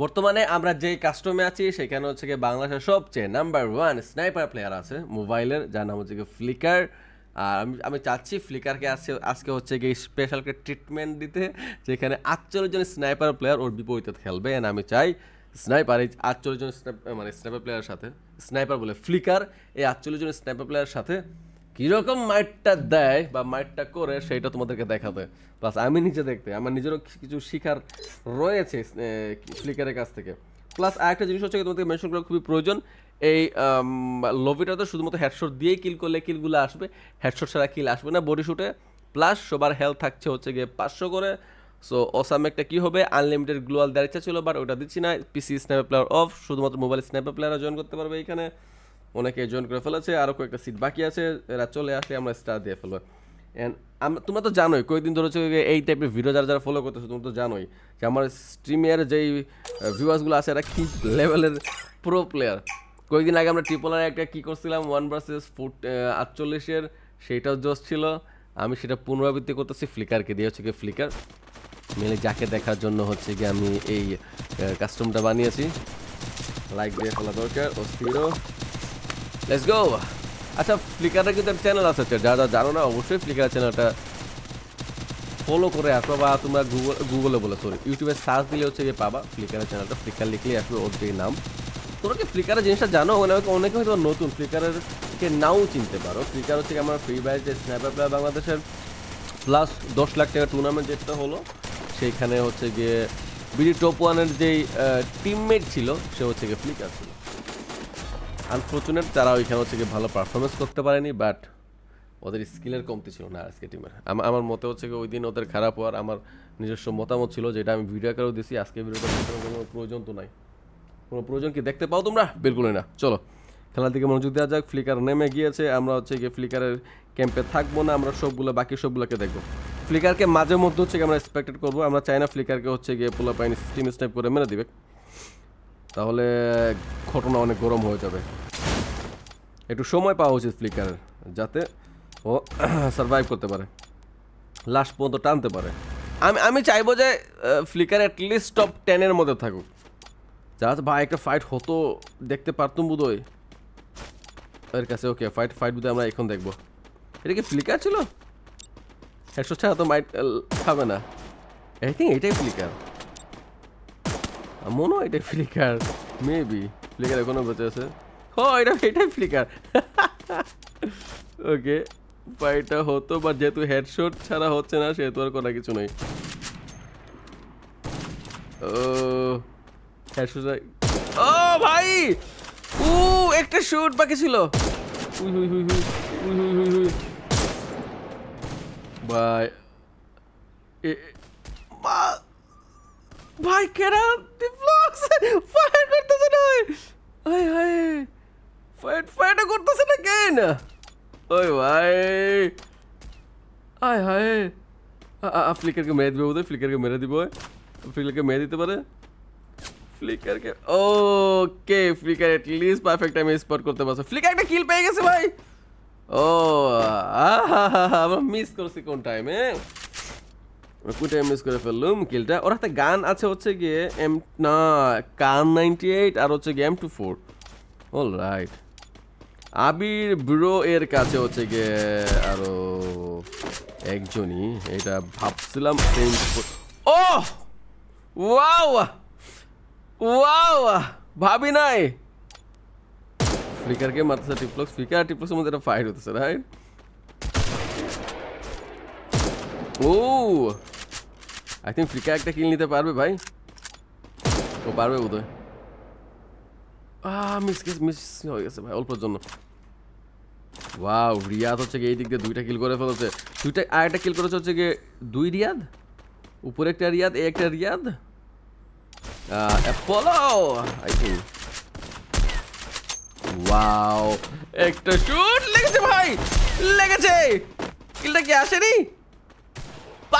বর্তমানে আমরা যে কাস্টমে আছি, সেখানে হচ্ছে গিয়ে বাংলাদেশের সবচেয়ে নাম্বার ওয়ান স্নাইপার প্লেয়ার আছে মোবাইলের যার নাম হচ্ছে গিয়ে ফ্লিকার আর আমি আমি চাচ্ছি ফ্লিকারকে আজকে আজকে হচ্ছে গিয়ে স্পেশালকে ট্রিটমেন্ট দিতে, যেখানে আটচল্লিশ জন স্নাইপার প্লেয়ার ওর বিপরীতে খেলবে। And আমি চাই স্নাইপার এই আটচল্লিশ জন মানে স্নাইপার প্লেয়ারের সাথে স্নাইপার বলে ফ্লিকার এই আটচল্লিশ জন স্নাইপার প্লেয়ারের সাথে কীরকম মাইটটা দেয় বা মাইটটা করে সেইটা তোমাদেরকে দেখাবে। প্লাস আমি নিজে দেখতে, আমার নিজেরও কিছু শিখার রয়েছে ফ্লিকারের কাছ থেকে। প্লাস আরেকটা জিনিস হচ্ছে তোমাদেরকে মেনশন করা খুবই প্রয়োজন, এই লবিটাতে শুধুমাত্র হেডশট দিয়েই কিল করলে কিলগুলো আসবে হেডশট ছাড়া কিল আসবে না বডি শুটে প্লাস সবার হেলথ থাকছে হচ্ছে গিয়ে পাঁচশো করে। সো ওসাম একটা কী হবে? আনলিমিটেড গ্লোয়াল দেওয়ার ইচ্ছা ছিল বাট ওটা দিচ্ছি না। পিসি স্ন্যাপার প্লেয়ার অফ শুধুমাত্র মোবাইল স্ন্যাপার প্লেয়াররা জয়েন করতে পারবে এখানে। অনেকে জয়েন করে ফেলেছে আরও কয়েকটা সিট বাকি আছে, এরা চলে আসলে আমরা স্টার দিয়ে ফেলব। অ্যান্ড আমরা তোমরা তো জানোই, কয়েকদিন ধরে হচ্ছে এই টাইপের ভিডিও যারা যারা ফলো করতেছো, তোমরা তো জানোই যে আমার স্ট্রিমের যেই ভিউয়ার্সগুলো আছে, এরা কি লেভেলের প্রো প্লেয়ার কয়েকদিন আগে আমরা ট্রিপল আর একটা কী করছিলাম ওয়ান ভার্সেস ফুট আটচল্লিশের সেইটাও জোশ ছিল। আমি সেটা পুনরাবৃত্তি করতেছি ফ্লিকারকে দিয়ে, হচ্ছে কি ফ্লিকার মেলে যাকে দেখার জন্য হচ্ছে গিয়ে আমি এই কাস্টমটা বানিয়েছি। লাইক দিয়ে ফেলা দরকার ও স্থিরও লেটস গো আচ্ছা ফ্লিকারের কিন্তু চ্যানেল আছে যারা যারা জানো না, অবশ্যই ফ্লিকার চ্যানেলটা ফলো করে আসো বা তোমরা গুগল গুগলে বলে সরি ইউটিউবে সার্চ দিলে হচ্ছে গিয়ে পাবা ফ্লিকারের চ্যানেলটা ফ্লিকার লিখলেই আসবে ওর যে নাম। তোমরা কি ফ্লিকারের জিনিসটা জানো? অনেকে অনেকে হয়তো নতুন ফ্লিকারের কে নাও চিনতে পারো। ফ্লিকার হচ্ছে আমার ফ্রি ফায়ার যে স্ন্যাপার প্লেয়ার বাংলাদেশের প্লাস দশ লাখ টাকা টুর্নামেন্ট যেটা হলো, সেইখানে হচ্ছে গিয়ে বিডি টপ ওয়ানের যেই টিমমেট ছিল, সে হচ্ছে গিয়ে ফ্লিকার ছিল। আনফর্চুনেট তারা ওইখানে হচ্ছে ভালো পারফরমেন্স করতে পারেনি বাট ওদের স্কিলের কমতি ছিল না আজকে টিমের আমার মতে হচ্ছে ওই দিন ওদের খারাপ হওয়ার আমার নিজস্ব মতামত ছিল, যেটা আমি ভিডিও আকারেও দিছি আজকে ভিডিওটা কোনো প্রয়োজন তো নাই। কোনো প্রয়োজন কি দেখতে পাও তোমরা? বিলকুলই না, চলো। খেলার দিকে মনোযোগ দেওয়া যাক ফ্লিকার নেমে গিয়েছে, আমরা হচ্ছে গিয়ে ফ্লিকারের ক্যাম্পে থাকব না, আমরা সবগুলো, বাকি সবগুলোকে দেখব। ফ্লিকারকে মাঝে মধ্যে হচ্ছে গিয়ে আমরা এক্সপেক্টেড করব, আমরা চাই না ফ্লিকারকে হচ্ছে গিয়ে পোলা পাইনি স্টিম স্নাইপ করে মেরে দিবে। তাহলে ঘটনা অনেক গরম হয়ে যাবে। একটু সময় পাওয়া উচিত ফ্লিকারের যাতে ও সার্ভাইভ করতে পারে। লাস্ট পর্যন্ত টানতে পারে। আমি আমি চাইব যে ফ্লিকার অ্যাটলিস্ট টপ টেনের মধ্যে থাকুক। যাতে ভাই, একটা ফাইট হতো, দেখতে পারতুম বোধহয়। এর কাছে ওকে ফাইট ফাইট বোধহয় আমরা এখন দেখব। এটা কি ফ্লিকার ছিল? একশো ছাড়া তো মাইট খাবে না। আই থিঙ্ক এটাই ফ্লিকার মনে হয় এটাই ফ্লিকার মেবি ফ্লিকার এখনও বেঁচে আছে? ও এটা, এটাই ফ্লিকার ওকে ফাইটটা হতো বা যেহেতু হেডশট ছাড়া হচ্ছে না, সেহেতু আর করা কিছু নেই। ও হেডশট ও ভাই! উ একটা শুট বাকি ছিল। হুই হুই হুই হুই হুই হুই এ- এ- মা ভাই কেরা ডিফ্লক্স ফায়ার করতেছে না হাই হাই ফাইট ফাইট করতেছে না কেন? ওই ভাই। হাই হাই ফ্লিকারকে মেরে দিবে বোধহয় ফ্লিকারকে মেরে দিব ফ্লিকারকে মেরে দিতে পারে। ফ্লিকারকে ওকে ফ্লিকার লিস্ট পারফেক্ট টাইমে স্পট করতে পারছে। ফ্লিকার একটা কিল পেয়ে গেছে ভাই। ও আমরা মিস করছি কোন টাইমে কোন মিস করে ফেললুম কিলটা ওর হাতে গান আছে হচ্ছে গিয়ে এম না কান নাইনটি এইট আর হচ্ছে গিয়ে M two four all right Abir bro এর কাছে হচ্ছে গিয়ে আরও একজনই। এটা ভাবছিলাম সেম ও ওয়াও! ওয়াও! ভাবি নাই। ফ্লিকারকে মারতেছে টিপলক্স ফ্লিকার টিপলক্সের মধ্যে একটা ফাইট হতেছে রাইট ও আই থিঙ্ক ফ্লিকার একটা কিল নিতে পারবে ভাই। ও পারবে বোধহয়। মিস গেছে মিস হয়ে গেছে ভাই অল্পের জন্য। ওয়াও রিয়াদ হচ্ছে এই দিক দিয়ে দুইটা কিল করে ফেলেছে। দুইটা আর একটা কিল করেছে হচ্ছে গিয়ে দুই রিয়াদ? উপরে একটা রিয়াদ এ একটা Riyad? Apollo I think wow একটা শুট লেগেছে ভাই। লেগেছে। কিলটা কি আসেনি?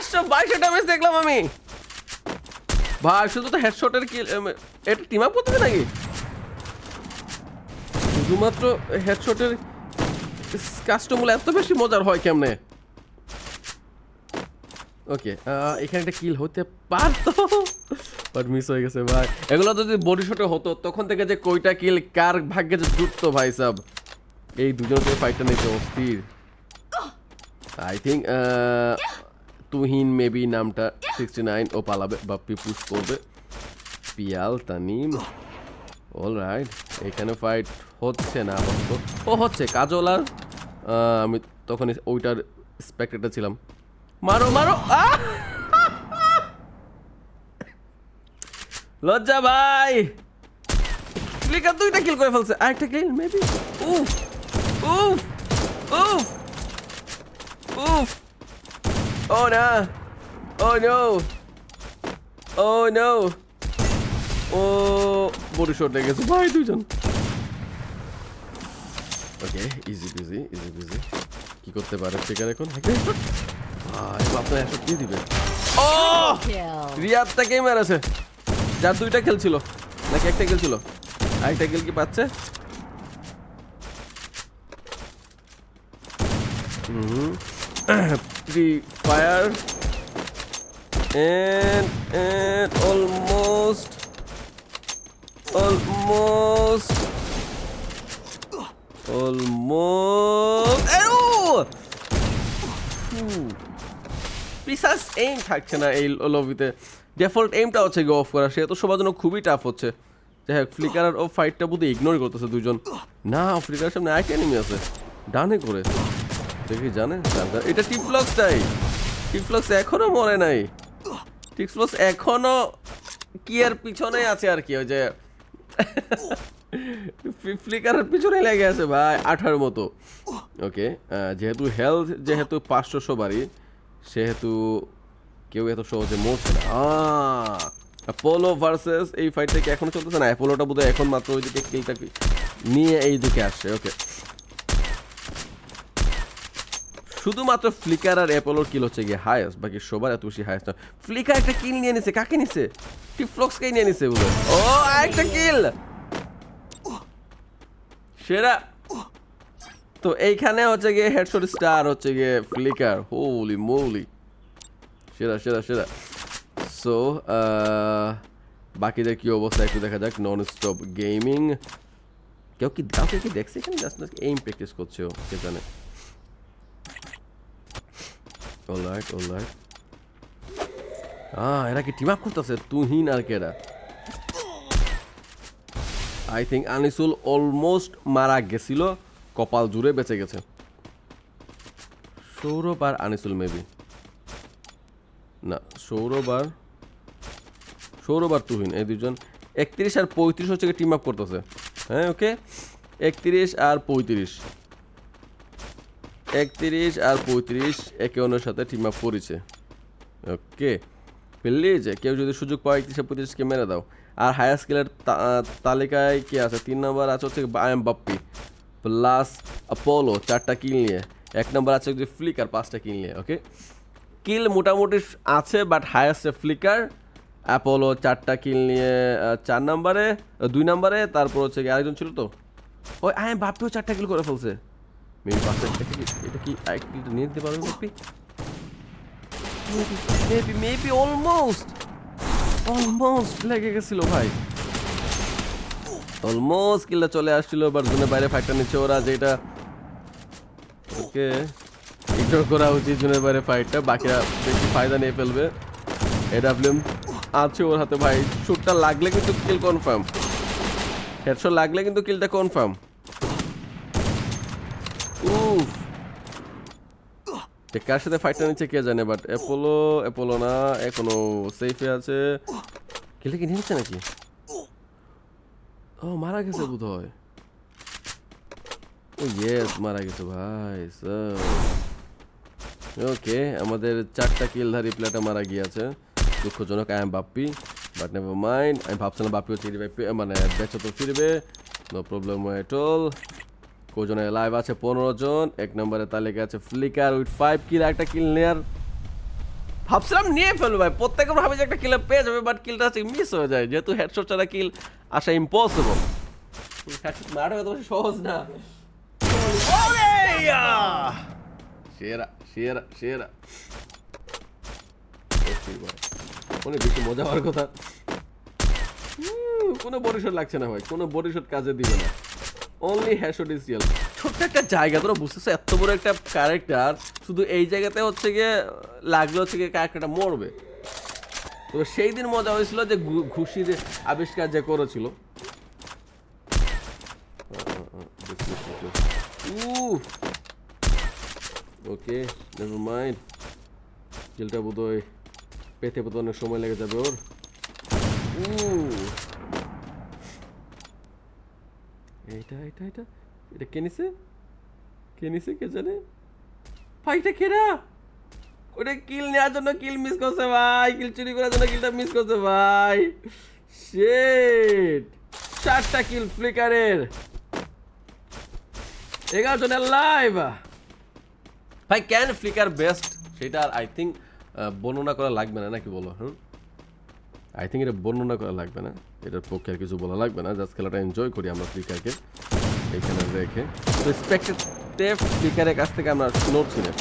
পাঁচশো বাইশশো ড্যামেজ দেখলাম আমি। ভাই, শুধু তো হেডশটের কিল এটা টিম আপ করতে নাকি? শুধুমাত্র হেডশটের কাস্টমগুলো এত বেশি মজার হয় কেমনে? ওকে এখানে একটা কিল হতে পারতো বাট মিস হয়ে গেছে, ভাই। এগুলো যদি বডি শটে হতো, তখন থেকে যে কয়টা কিল কার ভাগ্যে যে জুটতো ভাই সব? এই দুজনকে ফাইটটা নিতে অস্থির। আই থিঙ্ক তুহিন, মেবি নামটা সিক্সটি নাইন ও পালাবে বা পুশ করবে। পিয়াল, তানিম অল রাইট এখানে ফাইট হচ্ছে না আপাতত। ও, হচ্ছে, কাজল আর আমি তখন ওইটার স্পেক্টেটার ছিলাম। মারো মারো! লজ্জা ভাই! ফ্লিকার দুইটা কিল করে ফেলছে। আরেকটা কিল মেবি? উফ উফ উফ উফ ও না ও নো ও নো ও বডি শট লেগে গেছে ভাই দুইজন ওকে ইজি বিজি ইজি বিজি কি করতে পারে ফ্লিকার এখন ভাই আপনার একশো দিয়ে দিবে ও. রিয়াদ তাকেই মেরেছে? যার দুইটা খেলছিল নাকি একটা খেলছিল আরেকটা খেল কি পাচ্ছে? Prefire and and almost almost almost. Precise aim থাকছে না এই লবিতে ডিফল্ট এইমটা হচ্ছে গিয়ে অফ করা। সে তো সবার জন্য খুবই টাফ হচ্ছে। যাই হোক ফ্লিকার ও ফাইটটা বুধ ইগনোর করতেছে দুজন। না ফ্লিকার সামনে আরেকটা এনিমি আছে। ডানে করে। দেখি জানে এটা টিপলক্সটাই টিপলক্স এখনও মরে নাই। টিপলক্স এখনও কি এর পিছনে আছে আর কি, ওই যে ফ্লিকারের পিছনে লেগে আছে ভাই, আঠার মতো। ওকে যেহেতু হেলথ যেহেতু পাঁচশো সবারই সেহেতু কেউ এত সহজে মরছে না। অ্যাপোলো ভার্সেস এই ফাইটটা কি এখনও চলতেছে? না অ্যাপোলোটা বোধহয় এখন মাত্র ওইদিকে কিলটা নিয়ে এই দিকে আসছে ওকে শুধুমাত্র ফ্লিকার আর অ্যাপোলোর কিল হচ্ছে গিয়ে হায়েস্ট বাকি সবার এত বেশি হায়েস্ট ফ্লিকার একটা কিল নিয়ে নিছে, কাকে নিছে? টিফ্লক্সকেই নিয়ে নিছে বলে ও, আরেকটা কিল সেরা! তো এইখানে হচ্ছে গিয়ে হেডশট স্টার হচ্ছে গিয়ে ফ্লিকার হোলি মৌলি সেরা সেরা সেরা। সো বাকিদের কি অবস্থা একটু দেখা যাক নন স্টপ গেমিং কেউ কি, কাউকে কি দেখছে এখানে? জাস্ট এইম প্র্যাকটিস করছে ও, কে জানে। অলরাইট অলরাইট আহ এরা কি টিম আপ করতেছে তুহিন আর কেরা আই থিঙ্ক আনিসুল অলমোস্ট মারা গেছিল কপাল জুড়ে বেঁচে গেছে সৌরভ আর আনিসুল মেবি না সৌরভ আর সৌরভ আর তুহিন এই দুজন একত্রিশ আর পঁয়ত্রিশ হচ্ছে টিম আপ করতেছে হ্যাঁ ওকে একত্রিশ আর পঁয়ত্রিশ একত্রিশ আর পঁয়ত্রিশ একে অন্যের সাথে টিম আপ করেছে। ওকে প্লিজ কেউ যদি সুযোগ পায় একত্রিশে পঁয়ত্রিশকে মেরে দাও। আর হায়ার স্কেলের তালিকায় কি আছে? তিন নম্বর আছে হচ্ছে I am Bappi plus Apollo চারটা কিল নিয়ে। এক নম্বর আছে হচ্ছে ফ্লিকার পাঁচটা কিল নিয়ে ওকে কিল মোটামুটি আছে বাট হায়েস্ট ফ্লিকার অ্যাপোলো চারটা কিল নিয়ে চার নম্বরে দুই নম্বরে তারপর হচ্ছে আরেকজন ছিল তো? ওই আই এম বাপ্পিও চারটা কিল করে ফেলছে। মেবি পাঁচটা এটা কি এটা কি আরেক কিলটা নিয়ে দিতে পারবে Bappi maybe maybe almost almost লেগে গেছিল ভাই। অলমোস্ট কিলটা চলে আসছিল বাট জোনের বাইরে ফাইটটা নিচ্ছে ওরা, যেটা ওকে ইগনোর করা উচিত জোনের বাইরে ফাইটটা বাকিরা বেশি ফায়দা নিয়ে ফেলবে। এডাব্লিউএম আছে ওর হাতে ভাই। শুটটা লাগলে কিন্তু কিল কনফার্ম হেডশট লাগলে কিন্তু কিলটা কনফার্ম উফ। কার সাথে ফাইটটা নিচ্ছে কে জানে বাট অ্যাপোলো অ্যাপোলো না, এখনও সেফে আছে। কিলটা কি নিচ্ছে নাকি? ও, মারা গেছে বোধ হয় ও ইয়েস মারা গেছে ভাই ওকে আমাদের চারটা কিলধারী প্লেয়ারটা মারা গিয়েছে। দুঃখজনক I am Bappi but never mind আমি ভাবছিলাম বাপ্পিও ফিরবে মানে বেচো তো ফিরবে। নো প্রবলেম এট অল কজনে লাইভ আছে পনেরো জন। এক নম্বরে তালিকা আছে ফ্লিকার উইথ ফাইভ কিল একটা কিল নেয়ার। ভাবছিলাম নিয়ে ফেলব ভাই, প্রত্যেকে ভাবে যে একটা কিল পেয়ে যাবে বাট কিলটা হচ্ছে মিস হয়ে যায়। যেহেতু হেডশট ছাড়া কিল আসা ইম্পসিবল সহজ না! সেরা সেরা সেরা। অনেক বেশি মজা হওয়ার কথা। কোনো বডিশট লাগছে না ভাই, কোনো বডিশট কাজে দিবে না। অনলি হ্যাশট ইজ রিয়েল ছোট্ট একটা জায়গা, তোরা বুঝতেছো, এত বড় একটা ক্যারেক্টার শুধু এই জায়গাতে হচ্ছে গিয়ে, লাগলে হচ্ছে গিয়ে ক্যারেক্টারটা মরবে। তো সেই দিন মজা হয়েছিল যে ঘুষির আবিষ্কার যে করেছিল। ওকে নেভার মাইন্ড জেলটা বোধহয় পেতে পেতে অনেক সময় লেগে যাবে ওর। এইটা এটা এটা এটা কে নিছে? কে নিছে কে জানে? ভাই, এটা কেরা ওটা কিল নেওয়ার জন্য কিল মিস করছে ভাই। কিল চুরি করার জন্য কিলটা মিস করছে ভাই। শেট চারটা কিল ফ্লিকারের এগারো জনের লাইভ ভাই ক্যান ফ্লিকার বেস্ট সেটা আর আই থিঙ্ক বর্ণনা করা লাগবে না, নাকি বলো? হুম? আই থিঙ্ক এটা বর্ণনা করা লাগবে না। এটার পক্ষে আর কিছু বলা লাগবে না জাস্ট খেলাটা এনজয় করি আমরা ফ্লিকারকে এখানে রেখে। তো স্পেক্টেড ফ্লিকারের কাছ থেকে আমরা নড়ছি না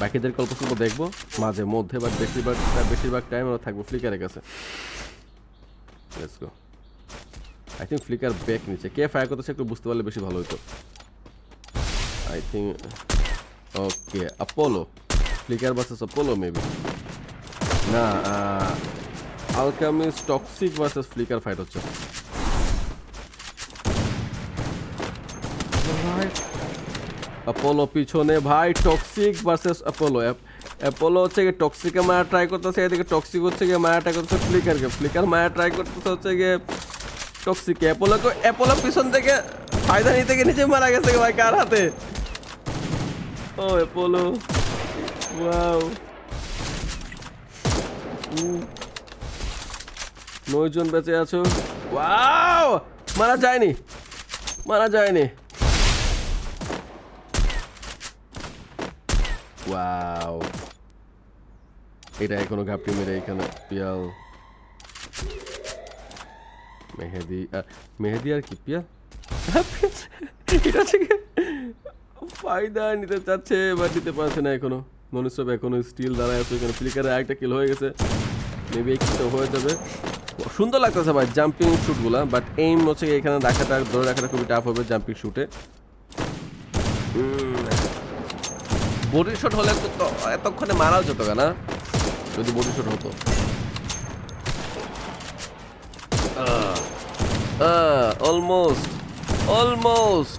বাকিদের গল্প শুধু দেখব। মাঝে মধ্যে বাট বেশিরভাগ বেশিরভাগ টাইম আমরা থাকব ফ্লিকারের কাছে। আই থিঙ্ক ফ্লিকার ব্যাক নিচে। কে ফায়ার করতেছে একটু বুঝতে পারলে বেশি ভালো হতো I think okay Apollo Flicker versus Apollo maybe না আলকামিস টক্সিক ভার্সেস ফ্লিকার ফাইট হচ্ছে। অ্যাপোলো পিছনে, ভাই, টক্সিক ভার্সেস অ্যাপোলো অ্যাপোলো হচ্ছে গিয়ে টক্সিকে মায়া ট্রাই করতেছে, এদিকে টক্সিক হচ্ছে গিয়ে মায়া ট্রাই করতেছে ফ্লিকারকে ফ্লিকার মায়া ট্রাই করতেছে হচ্ছে গিয়ে টক্সিকে অ্যাপোলোকে অ্যাপোলো পিছন থেকে ফায়দা নিতে গিয়ে নিজে মারা গেছে ভাই, কার হাতে? ও অ্যাপোলো ওয়াও নয়জন বেঁচে আছো? ওয়াও! মারা যায়নি। মারা যায়নি। ওয়াও। এটা এখনও ঘাপটি মেরে এখানে পিয়াল। মেহেদি আর মেহেদি আর কি, পিয়াল? ফায়দা নিতে চাচ্ছে এবার নিতে পারছে না এখনও। মনে সব এখনও স্টিল দাঁড়ায় আছে, এখানে ফ্লিকারে একটা কিল হয়ে গেছে। মেবি এই কিলটা হয়ে যাবে। সুন্দর লাগতেছে ভাই জাম্পিং শুটগুলা বাট এইম হচ্ছে এখানে রাখাটা ধরে রাখাটা খুবই টাফ হবে জাম্পিং শুটে বডি শট হলে তো এতক্ষণে মারাও যেত না যদি বডি শট হতো। অলমোস্ট অলমোস্ট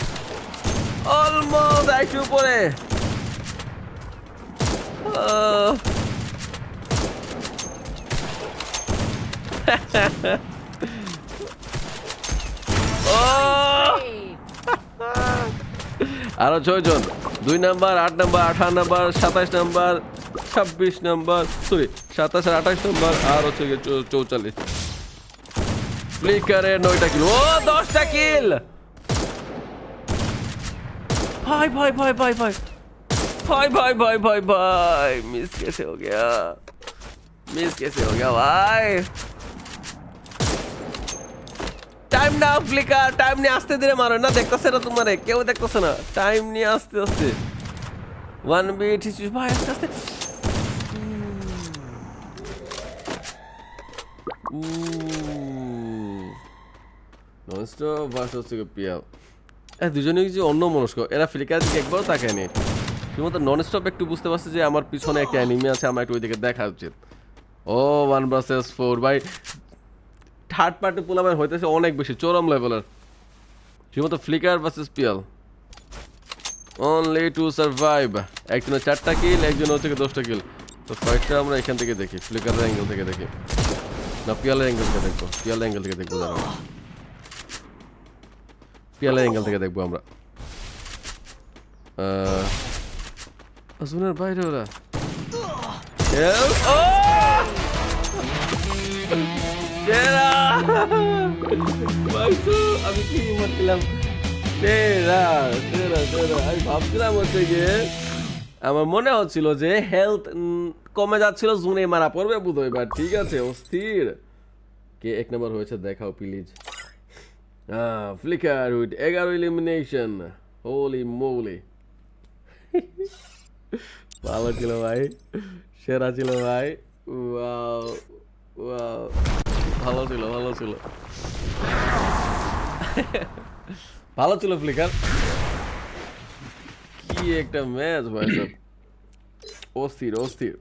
অলমোস্ট একটু উপরে। আরো ছয় জন দুই নাম্বার আট নাম্বার আঠারো নাম্বার সাতাশ নাম্বার ছাব্বিশ নাম্বার সরি সাতাশ আর আঠাশ নাম্বার আর হচ্ছে গিয়ে চৌ- চৌচল্লিশ ফ্লিকারে নয়টা কিল ও দশটা কিল ভাই ভাই ভাই ভাই ভাই भाई भाई भाई भाई भाई मिस कैसे हो गया मिस कैसे हो गया भाई টাইম না ফ্লিকার টাইম নিয়ে আস্তে ধীরে মারো। না, দেখতেছে না তোমারে? কেউ দেখতেছে না। টাইম নিয়ে আস্তে আস্তে। ওয়ান বিট ভাই, আস্তে আস্তে। ননস্টপ ভার্স হচ্ছে পিয়াল হ্যাঁ দুজনেই যে অন্য মনস্ক এরা ফ্লিকার দিকে একবারও তাকায়নি শুধুমাত্র নন স্টপ একটু বুঝতে পারছে যে আমার পিছনে একটা অ্যানিমি আছে, আমার একটু ওইদিকে দেখা উচিত। ও ওয়ান ভার্সেস ফোর ভাই। থার্ড পার্টি পোলামেন হইতেছে অনেক বেশি চরম লেভেলের শুধুমাত্র Flicker versus Piyal only to survive একজনের চারটা কিল একজন হচ্ছে দশটা কিল তো ফাইটটা আমরা এখান থেকে দেখি ফ্লিকারের অ্যাঙ্গেল থেকে দেখি। না পিয়ালের অ্যাঙ্গেল থেকে দেখব। পিয়ালের অ্যাঙ্গেল থেকে দেখব দাঁড়াও। পিয়ালের অ্যাঙ্গেল থেকে দেখব আমরা। আহ, আসুনের বাইরে ওরা! Oh! সেরা। আমি কি মারছিলাম? সেরা সেরা সেরা। আমি ভাবছিলাম হচ্ছে গিয়ে, আমার মনে হচ্ছিল যে হেলথ কমে যাচ্ছিল, জুনে মারা পড়বে বোধ বাট ঠিক আছে, অস্থির। কে এক নম্বর হয়েছে, দেখাও প্লিজ ফ্লিকার উইথ এগারো ইলিমিনেশন হোলি মৌলি ভালো ছিল, ভাই। সেরা ছিল, ভাই। ওয়াও ওয়াও ভালো ছিল ভালো ছিল। ভালো ছিল ফ্লিকার। কি একটা ম্যাচ ভাই অস্থির অস্থির।